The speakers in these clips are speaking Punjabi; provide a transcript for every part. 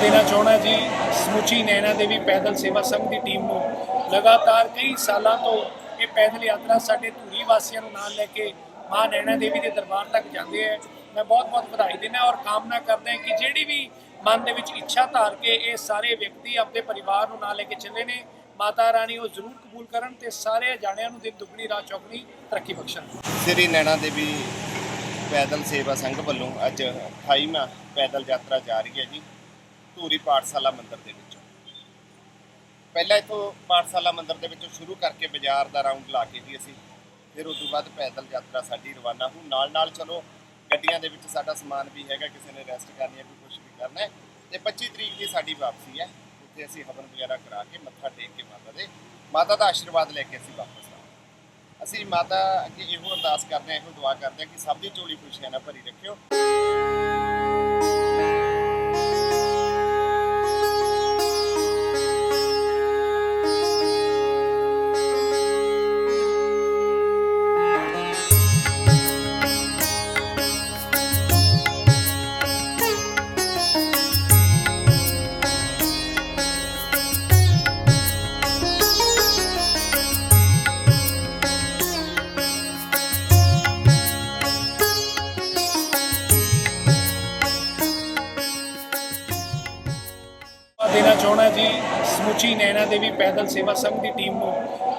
ਦੇਣਾ ਚਾਹੁੰਦਾ ਜੀ। ਸਮੁੱਚੀ ਨੈਣਾ ਦੇਵੀ ਪੈਦਲ ਸੇਵਾ ਸੰਘ ਦੀ ਟੀਮ ਨੂੰ ਲਗਾਤਾਰ ਕਈ ਸਾਲਾਂ ਤੋਂ ਇਹ ਪੈਦਲ ਯਾਤਰਾ ਸਾਡੇ ਧੂਰੀ ਵਾਸੀਆਂ ਨੂੰ ਨਾਲ ਲੈ ਕੇ ਮਾਂ ਨੈਣਾ ਦੇਵੀ ਦੇ ਦਰਬਾਰ ਤੱਕ ਜਾਂਦੇ ਹੈ ਮੈਂ ਬਹੁਤ-ਬਹੁਤ ਵਧਾਈ ਦਿੰਦਾ ਔਰ ਕਾਮਨਾ ਕਰਦਾ ਕਿ ਜਿਹੜੀ ਵੀ ਮਨ ਦੇ ਵਿੱਚ ਇੱਛਾ ਧਾਰ ਕੇ ਇਹ ਸਾਰੇ ਵਿਅਕਤੀ ਆਪਣੇ ਪਰਿਵਾਰ ਨੂੰ ਨਾਲ ਲੈ ਕੇ ਚੱਲੇ ਨੇ, ਮਾਤਾ ਰਾਣੀ ਉਹ ਜ਼ਰੂਰ ਕਬੂਲ ਕਰਨ ਤੇ ਸਾਰੇ ਜਾਣਿਆਂ ਨੂੰ ਦਿਨ ਦੁਗਣੀ, ਰਾਤ ਚੌਗਣੀ ਤਰੱਕੀ ਬਖਸ਼ਣ। ਸ੍ਰੀ ਨੈਣਾ ਦੇਵੀ ਪੈਦਲ ਸੇਵਾ ਸੰਘ ਵੱਲੋਂ ਅੱਜ 28ਵਾਂ ਪੈਦਲ ਯਾਤਰਾ ਜਾ ਰਹੀ ਹੈ ਜੀ। ਧੂਰੀ ਪਾਠਸ਼ਾਲਾ ਮੰਦਿਰ ਦੇ ਵਿੱਚੋਂ। ਪਹਿਲਾਂ ਇਥੋਂ ਪਾਠਸ਼ਾਲਾ ਮੰਦਿਰ ਦੇ ਵਿੱਚੋਂ ਸ਼ੁਰੂ ਕਰਕੇ ਬਾਜ਼ਾਰ ਦਾ ਰਾਉਂਡ ਲਾ ਕੇ ਜੀ ਅਸੀਂ, ਫਿਰ ਉਸ ਤੋਂ ਬਾਅਦ ਪੈਦਲ ਯਾਤਰਾ ਸਾਡੀ ਰਵਾਨਾ ਹੋ ਨਾਲ ਨਾਲ ਚਲੋ, ਗੱਡੀਆਂ ਦੇ ਵਿੱਚ ਸਾਡਾ ਸਮਾਨ ਵੀ ਹੈਗਾ, ਕਿਸੇ ਨੇ ਰੈਸਟ ਕਰਨੀ ਹੈ, ਕੋਈ ਕੁਝ ਵੀ ਕਰਨਾ ਹੈ। ਤੇ 25 ਤਰੀਕ ਦੀ ਸਾਡੀ ਵਾਪਸੀ ਹੈ। ਉੱਥੇ ਅਸੀਂ ਹਵਨ ਵਗੈਰਾ ਕਰਾ ਕੇ ਮੱਥਾ ਟੇਕ ਕੇ ਮਾਤਾ ਦੇ, ਮਾਤਾ ਦਾ ਆਸ਼ੀਰਵਾਦ ਲੈ ਕੇ ਅਸੀਂ ਵਾਪਸ ਆਵਾਂਗੇ ਅਸੀਂ ਮਾਤਾ ਅੱਗੇ ਇਹੋ ਅਰਦਾਸ ਕਰਦੇ ਹਾਂ, ਇਹੋ ਦੁਆ ਕਰਦੇ ਹਾਂ ਕਿ ਸਭ ਦੀ ਝੋਲੀ ਖੁਸ਼ੀਆਂ ਨਾਲ ਭਰੀ ਰੱਖਿਓ। ਦੇਣਾ ਚਾਹੁੰਦਾ ਜੀ। ਸਮੁੱਚੀ ਨੈਣਾ ਦੇਵੀ ਪੈਦਲ ਸੇਵਾ ਸੰਘ ਦੀ ਟੀਮ ਨੂੰ।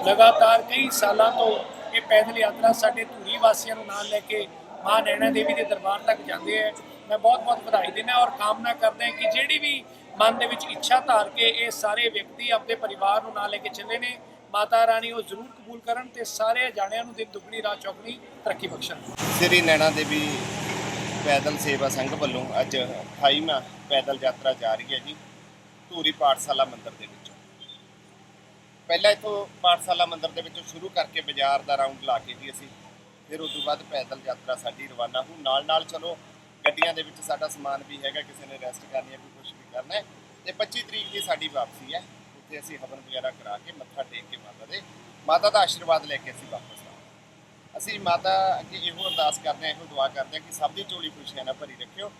ਲਗਾਤਾਰ ਕਈ ਸਾਲਾਂ ਤੋਂ ਇਹ ਪੈਦਲ ਯਾਤਰਾ ਸਾਡੇ ਧੂਰੀ ਵਾਸੀਆਂ ਨੂੰ ਨਾਲ ਲੈ ਕੇ ਮਾਂ ਨੈਣਾ ਦੇਵੀ ਦੇ ਦਰਬਾਰ ਤੱਕ ਜਾਂਦੇ ਹੈ ਮੈਂ ਬਹੁਤ-ਬਹੁਤ ਵਧਾਈ ਦਿੰਦਾ ਔਰ ਕਾਮਨਾ ਕਰਦਾ ਹਾਂ ਕਿ ਜਿਹੜੀ ਵੀ ਮਨ ਦੇ ਵਿੱਚ ਇੱਛਾ ਧਾਰ ਕੇ ਇਹ ਸਾਰੇ ਵਿਅਕਤੀ ਆਪਣੇ ਪਰਿਵਾਰ ਨੂੰ ਨਾਲ ਲੈ ਕੇ ਚੱਲੇ ਨੇ, ਮਾਤਾ ਰਾਣੀ ਉਹ ਜ਼ਰੂਰ ਕਬੂਲ ਕਰਨ ਤੇ ਸਾਰੇ ਜਾਣਿਆਂ ਨੂੰ ਦਿਨ ਦੁਗਣੀ, ਰਾਤ ਚੌਗਣੀ ਤਰੱਕੀ ਬਖਸ਼ਣ। ਸ੍ਰੀ ਨੈਣਾ ਦੇਵੀ ਪੈਦਲ ਸੇਵਾ ਸੰਘ ਵੱਲੋਂ ਅੱਜ 28ਵਾਂ ਪੈਦਲ ਯਾਤਰਾ ਜਾ ਰਹੀ ਹੈ ਜੀ। ਧੂਰੀ ਪਾਠਸ਼ਾਲਾ ਮੰਦਿਰ ਦੇ ਵਿੱਚੋਂ। ਪਹਿਲਾਂ ਇਥੋਂ ਪਾਠਸ਼ਾਲਾ ਮੰਦਿਰ ਦੇ ਵਿੱਚੋਂ ਸ਼ੁਰੂ ਕਰਕੇ ਬਾਜ਼ਾਰ ਦਾ ਰਾਉਂਡ ਲਾ ਕੇ ਜੀ ਅਸੀਂ, ਫਿਰ ਉਸ ਤੋਂ ਬਾਅਦ ਪੈਦਲ ਯਾਤਰਾ ਸਾਡੀ ਰਵਾਨਾ ਹੋ ਨਾਲ ਨਾਲ ਚਲੋ, ਗੱਡੀਆਂ ਦੇ ਵਿੱਚ ਸਾਡਾ ਸਮਾਨ ਵੀ ਹੈਗਾ, ਕਿਸੇ ਨੇ ਰੈਸਟ ਕਰਨੀ ਹੈ, ਕੋਈ ਕੁਝ ਵੀ ਕਰਨਾ ਹੈ। ਤੇ 25 ਤਰੀਕ ਦੀ ਸਾਡੀ ਵਾਪਸੀ ਹੈ। ਉੱਥੇ ਅਸੀਂ ਹਵਨ ਵਗੈਰਾ ਕਰਾ ਕੇ ਮੱਥਾ ਟੇਕ ਕੇ ਮਾਤਾ ਦੇ, ਮਾਤਾ ਦਾ ਆਸ਼ੀਰਵਾਦ ਲੈ ਕੇ ਅਸੀਂ ਵਾਪਸ ਆਵਾਂਗੇ ਅਸੀਂ ਮਾਤਾ ਅੱਗੇ ਇਹੋ ਅਰਦਾਸ ਕਰਦੇ ਹਾਂ, ਇਹੋ ਦੁਆ ਕਰਦੇ ਹਾਂ ਕਿ ਸਭ ਦੀ ਝੋਲੀ ਖੁਸ਼ੀਆਂ ਨਾਲ ਭਰੀ ਰੱਖਿਓ।